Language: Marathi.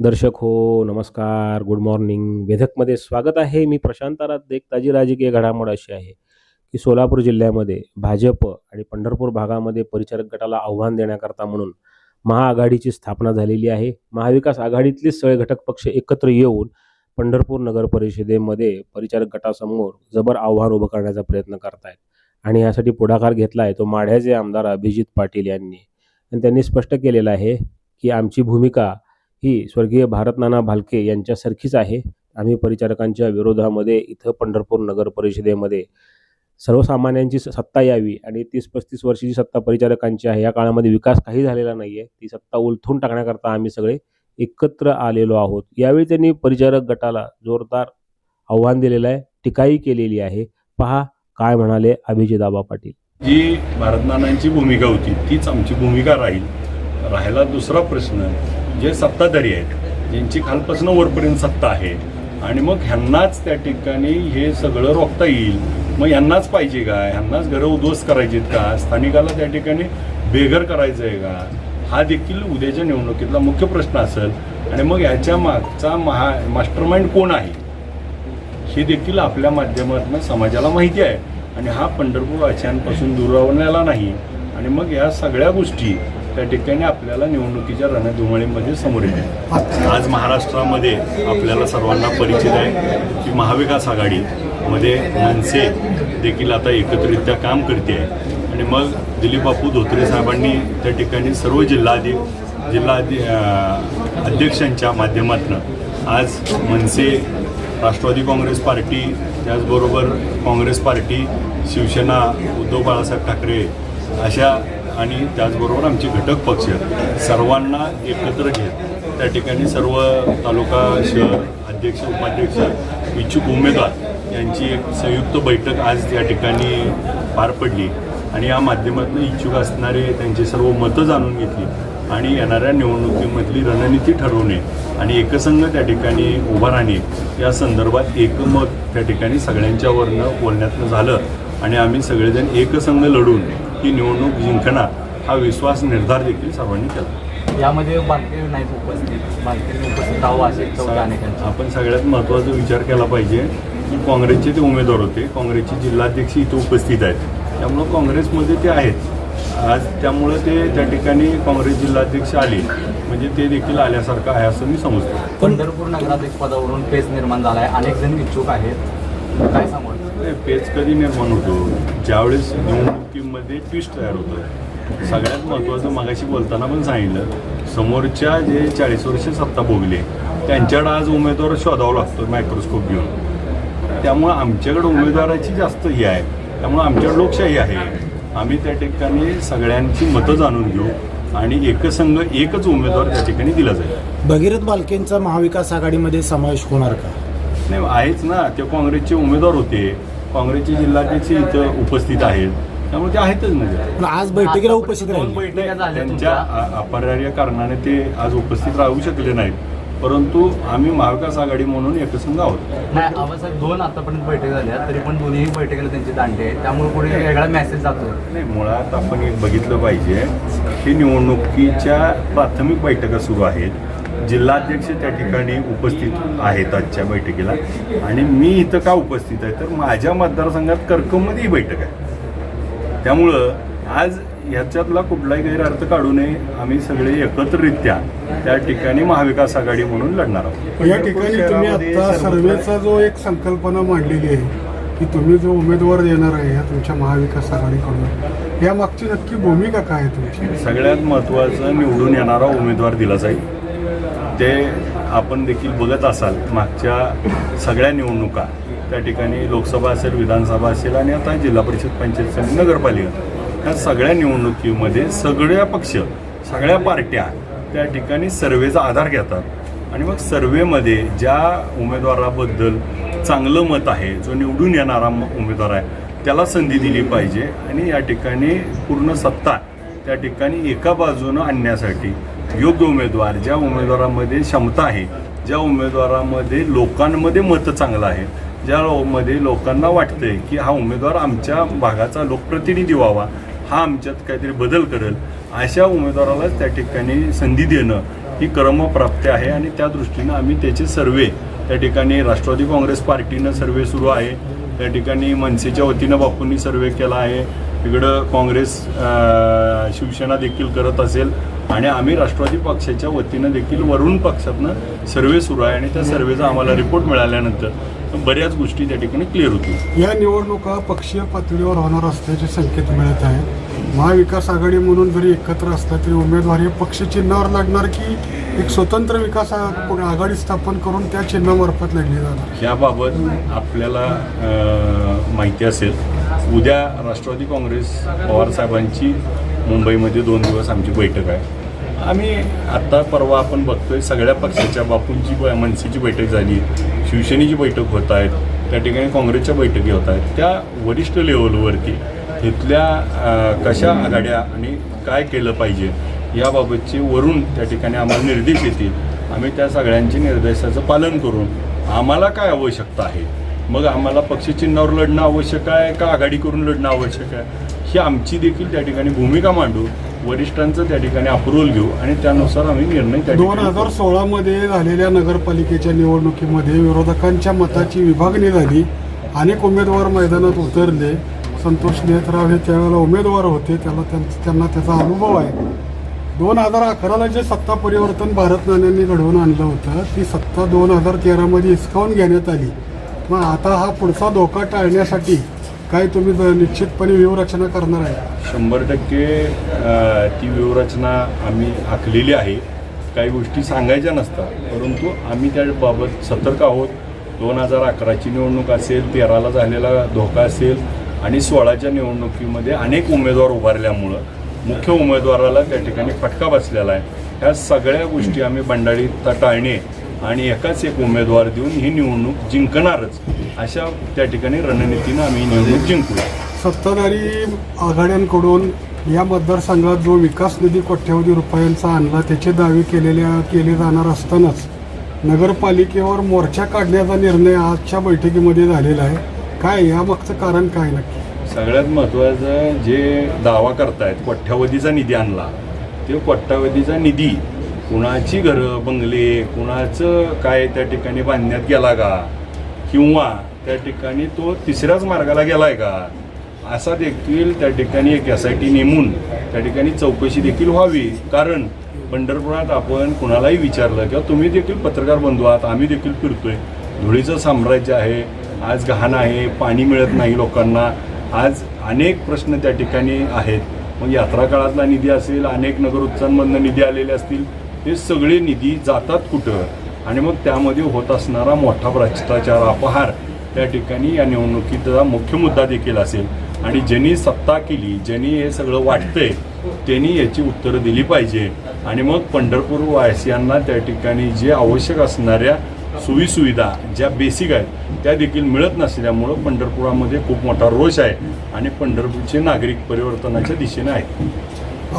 दर्शक हो नमस्कार गुड मॉर्निंग वेधकमध्ये स्वागत आहे. मी प्रशांत आराध्य एक ताजी राजकीय घडामोड अशी आहे की सोलापूर जिल्ह्यामध्ये भाजप आणि पंढरपूर भागामध्ये परिचारक गटाला आव्हान देण्याकरता म्हणून महाआघाडीची स्थापना झालेली आहे. महाविकास आघाडीतले सगळे घटक पक्ष एकत्र येऊन पंढरपूर नगर परिषदेमध्ये परिचारक गटासमोर जबर आव्हान उभं करण्याचा प्रयत्न करतायत. आणि यासाठी पुढाकार घेतला आहे तो माढ्याचे आमदार अभिजित पाटील यांनी. आणि त्यांनी स्पष्ट केलेलं आहे की आमची भूमिका ही स्वर्गीय भारतनाना भालके यांच्यासारखीच आहे. आम्ही परिचारकांच्या विरोधामध्ये इथं पंढरपूर नगर परिषदेमध्ये सर्वसामान्यांची स- सत्ता यावी आणि तीस पस्तीस वर्षाची सत्ता परिचारकांची आहे. या काळामध्ये विकास काही झालेला नाही आहे ती सत्ता उलथून टाकण्याकरता आम्ही सगळे एकत्र आलेलो आहोत. यावेळी त्यांनी परिचारक गटाला जोरदार आव्हान दिलेलं आहे. टीकाही केलेली आहे. पहा काय म्हणाले अभिजिताबा पाटील. जी भारतनानांची भूमिका होती तीच आमची भूमिका राहील. राहिला दुसरा प्रश्न जे सत्ताधारी आहेत ज्यांची खालपासून वरपर्यंत सत्ता आहे आणि मग ह्यांनाच त्या ठिकाणी हे सगळं रोखता येईल. मग यांनाच पाहिजे का? ह्यांनाच घरं उद्ध्वस्त करायचीत का? स्थानिकाला त्या ठिकाणी बेघर करायचं आहे का? हा देखील उद्याच्या निवडणुकीतला मुख्य प्रश्न असेल. आणि मग ह्याच्या मागचा महा मास्टरमाइंड कोण आहे? हे देखील आपल्या माध्यमातून समाजाला माहिती आहे. आणि हा पंढरपूर आचरणापासून दुरावण्याला नाही. आणि मग या सगळ्या गोष्टी त्या ठिकाणी आपल्याला निवडणुकीच्या रणधुमाळीमध्ये समोर येते आज महाराष्ट्रामध्ये आपल्याला सर्वांना परिचित आहे की महाविकास आघाडीमध्ये मनसे देखील आता एकत्रित्या काम करते आहे. आणि मग दिलीप बापू धोत्रे साहेबांनी त्या ठिकाणी सर्व जिल्हाधिक जिल्हा अध्यक्षांच्या माध्यमातून आज मनसे राष्ट्रवादी काँग्रेस पार्टी त्याचबरोबर काँग्रेस पार्टी शिवसेना उद्धव बाळासाहेब ठाकरे अशा आणि त्याचबरोबर आमचे घटक पक्ष सर्वांना एकत्र घेत त्या ठिकाणी सर्व तालुका शहर अध्यक्ष उपाध्यक्ष इच्छुक उमेदवार यांची एक संयुक्त बैठक आज या ठिकाणी पार पडली आणि या माध्यमातून इच्छुक असणारे त्यांची सर्व मतं जाणून घेतली आणि येणाऱ्या निवडणुकीमधली रणनीती ठरवणे आणि एकसंघ त्या ठिकाणी उभा राहणे या संदर्भात एकमत त्या ठिकाणी सगळ्यांच्यावरनं बोलण्यातनं झालं आणि आम्ही सगळेजण एकसंघ लढून ही निवडणूक जिंकणार हा विश्वास निर्धार देखील सर्वांनी केला. यामध्ये बालके नाहीत उपस्थित बालके उपस्थित राहू असे चौदा अनेकांचे आपण सगळ्यात महत्त्वाचा विचार केला पाहिजे की काँग्रेसचे ते उमेदवार होते. काँग्रेसचे जिल्हाध्यक्ष इथे उपस्थित आहेत. त्यामुळं काँग्रेसमध्ये ते आहेत. आज त्यामुळं ते त्या ठिकाणी काँग्रेस जिल्हाध्यक्ष आले. म्हणजे ते देखील आल्यासारखं आहे असं मी समजतो. पंढरपूर नगराध्यक्ष पदावरून पेच निर्माण झाला आहे अनेक जण इच्छुक आहेत. काय सांगू? नाही, पेच कधी निर्माण होतो. ज्यावेळेस निवडणुकीमध्ये ट्विस्ट तयार होतं. सगळ्यात महत्त्वाचं मागाशी बोलताना पण सांगितलं. समोरच्या जे चाळीस वर्ष सत्ता भोगले त्यांच्याकडे आज उमेदवार शोधावा लागतो मायक्रोस्कोप घेऊन. त्यामुळं आमच्याकडे उमेदवाराची जास्त ही आहे. त्यामुळं आमच्याकडे लोकशाही आहे. आम्ही त्या ठिकाणी सगळ्यांची मतं जाणून घेऊ आणि एकसंघ एकच उमेदवार त्या ठिकाणी दिला जाईल. भगीरथ बालकेंचा महाविकास आघाडीमध्ये समावेश होणार का? नाही आहेच ना. ते काँग्रेसचे उमेदवार होते. काँग्रेसचे जिल्हाध्यक्ष इथं उपस्थित आहेत. त्यामुळे ते आहेतच म्हणजे पण आज बैठकीला उपस्थित झाल्या त्यांच्या अपरिहार्य कारणाने ते आज उपस्थित राहू शकले नाहीत. परंतु आम्ही महाविकास आघाडी म्हणून एकसंघ आहोत. नाही दोन आतापर्यंत बैठक झाल्या. तरी पण दोन्ही बैठकीला त्यांची दांडे आहे. त्यामुळे पुढे वेगळा मेसेज जातो नाही मुळात आपण एक बघितलं पाहिजे की निवडणुकीच्या प्राथमिक बैठका सुरू आहेत. जिल्हाध्यक्ष त्या ठिकाणी उपस्थित आहेत आजच्या बैठकीला. आणि मी इथं का उपस्थित आहे? तर माझ्या मतदारसंघात कर्कममध्ये ही बैठक आहे. त्यामुळं आज ह्याच्यातला कुठलाही गैरअर्थ काढू नये. आम्ही सगळे एकत्रित्या त्या ठिकाणी महाविकास आघाडी म्हणून लढणार आहोत. या ठिकाणी तुम्ही आता सर्वेचा जो एक संकल्पना मांडलेली आहे की तुम्ही जो उमेदवार देणार आहे या तुमच्या महाविकास आघाडीकडून या मागची नक्की भूमिका काय आहे तुमची? सगळ्यात महत्त्वाचं निवडून येणारा उमेदवार दिला जाईल. ते आपण देखील बघत असाल मागच्या सगळ्या निवडणुका त्या ठिकाणी लोकसभा असेल विधानसभा असेल आणि आता जिल्हा परिषद पंचायत समिती नगरपालिका ह्या सगळ्या निवडणुकीमध्ये सगळ्या पक्ष सगळ्या पार्ट्या त्या ठिकाणी सर्वेचा आधार घेतात. आणि मग सर्वेमध्ये ज्या उमेदवाराबद्दल चांगलं मत आहे जो निवडून येणारा उमेदवार आहे त्याला संधी दिली पाहिजे आणि या ठिकाणी पूर्ण सत्ता त्या ठिकाणी एका बाजूनं आणण्यासाठी योग्य उमेदवार ज्या उमेदवारामध्ये क्षमता आहे ज्या उमेदवारामध्ये लोकांमध्ये मतं चांगलं आहे ज्यामध्ये लोकांना वाटतंय की हा उमेदवार आमच्या भागाचा लोकप्रतिनिधी व्हावा हा आमच्यात काहीतरी बदल करेल अशा उमेदवारालाच त्या ठिकाणी संधी देणं ही क्रमप्राप्ती आहे आणि त्या दृष्टीनं आम्ही त्याचे सर्वे त्या ठिकाणी राष्ट्रवादी काँग्रेस पार्टीनं सर्वे सुरू आहे त्या ठिकाणी मनसेच्या वतीनं बापूंनी सर्वे केला आहे इकडं काँग्रेस शिवसेना देखील करत असेल आणि आम्ही राष्ट्रवादी पक्षाच्या वतीनं देखील वरुण पक्षातनं सर्वे सुरू आहे आणि त्या सर्वेचा आम्हाला रिपोर्ट मिळाल्यानंतर बऱ्याच गोष्टी त्या ठिकाणी क्लिअर होतील. या निवडणुका पक्षीय पातळीवर होणार असल्याचे संकेत मिळत आहेत. महाविकास आघाडी म्हणून जरी एकत्र असला तरी उमेदवार हे पक्ष चिन्हावर लागणार की एक स्वतंत्र विकास आघाडी स्थापन करून त्या चिन्हामार्फत लढली जाणार? याबाबत आपल्याला माहिती असेल उद्या राष्ट्रवादी काँग्रेस पवारसाहेबांची मुंबईमध्ये दोन दिवस आमची बैठक आहे. आम्ही आत्ता परवा आपण बघतोय सगळ्या पक्षाच्या बापूंची मनसेची बैठक झाली शिवसेनेची बैठक होत आहेत त्या ठिकाणी काँग्रेसच्या बैठकी होत आहेत. त्या वरिष्ठ लेवलवरती तिथल्या कशा आघाड्या आणि काय केलं पाहिजे याबाबतचे वरून त्या ठिकाणी आम्हाला निर्देश येतील. आम्ही त्या सगळ्यांचे निर्देशाचं पालन करून आम्हाला काय आवश्यकता आहे? मग आम्हाला पक्षचिन्हावर लढणं आवश्यक आहे का? आघाडी करून लढणं आवश्यक आहे? ही आमची देखील त्या ठिकाणी भूमिका मांडू. वरिष्ठांचं त्या ठिकाणी अप्रुव्हल घेऊ आणि त्यानुसार आम्ही निर्णय त्या दोन हजार. सोळामध्ये झालेल्या नगरपालिकेच्या निवडणुकीमध्ये विरोधकांच्या मताची विभागणी झाली. अनेक उमेदवार मैदानात उतरले. संतोष नेतराव हे त्यावेळेला उमेदवार होते. त्याला त्यां- त्यांना त्याचा अनुभव आहे. दोन हजार अकराला जे सत्ता परिवर्तन भारत नाण्यांनी घडवून आणलं होतं ती सत्ता दोन हजार तेरामध्ये हिसकावून घेण्यात आली. मग आता हा पुढचा धोका टाळण्यासाठी काय तुम्ही निश्चितपणे व्यूहरचना करणार आहे? शंभर टक्के अ, ती व्यूहरचना आम्ही आखलेली आहे. काही गोष्टी सांगायच्या नसतात परंतु आम्ही त्याबाबत सतर्क आहोत. दोन हजार अकराची निवडणूक असेल तेराला झालेला धोका असेल आणि सोळाच्या निवडणुकीमध्ये अनेक उमेदवार उभारल्यामुळं मुख्य उमेदवाराला त्या ठिकाणी फटका बसलेला आहे. ह्या सगळ्या गोष्टी आम्ही बंडाळीत टाळणे आणि एकाच एक उमेदवार देऊन ही निवडणूक जिंकणारच. अशा त्या ठिकाणी रणनीतीनं आम्ही निवडणूक जिंकूया. सत्ताधारी आघाड्यांकडून या मतदारसंघात जो विकास निधी कोट्यवधी रुपयांचा आणला त्याचे दावे केलेल्या केले जाणार असतानाच नगरपालिकेवर मोर्चा काढण्याचा निर्णय आजच्या बैठकीमध्ये झालेला आहे. काय यामागचं कारण काय नक्की? सगळ्यात महत्त्वाचं जे दावा करतायत कोट्यावधीचा निधी आणला ते कोट्यावधीचा निधी कुणाची घरं बंगले कुणाचं काय त्या ठिकाणी बांधण्यात गेला का? किंवा त्या ठिकाणी तो तिसऱ्याच मार्गाला गेलाय का? असा देखील त्या ठिकाणी एक एस आय टी नेमून त्या ठिकाणी चौकशी देखील व्हावी. कारण पंढरपुरात आपण कुणालाही विचारलं किंवा तुम्ही देखील पत्रकार बंधू आहात आम्ही देखील फिरतोय. धुळीचं साम्राज्य आहे आज घाण आहे पाणी मिळत नाही लोकांना. आज अनेक प्रश्न त्या ठिकाणी आहेत. मग यात्रा काळातला निधी असेल अनेक नगर निधी आलेले असतील. हे सगळे निधी जातात कुठं? आणि मग त्यामध्ये होत असणारा मोठा भ्रष्टाचार अपहार त्या ठिकाणी या निवडणुकीचा मुख्य मुद्दा देखील असेल. आणि ज्यांनी सत्ता केली ज्यांनी हे सगळं वाटतंय त्यांनी याची उत्तरं दिली पाहिजे. आणि मग पंढरपूर वासियांना त्या ठिकाणी जे आवश्यक असणाऱ्या सोयीसुविधा ज्या बेसिक आहेत त्या देखील मिळत नसल्यामुळं पंढरपुरामध्ये खूप मोठा रोष आहे आणि पंढरपूरचे नागरिक परिवर्तनाच्या दिशेने आहेत.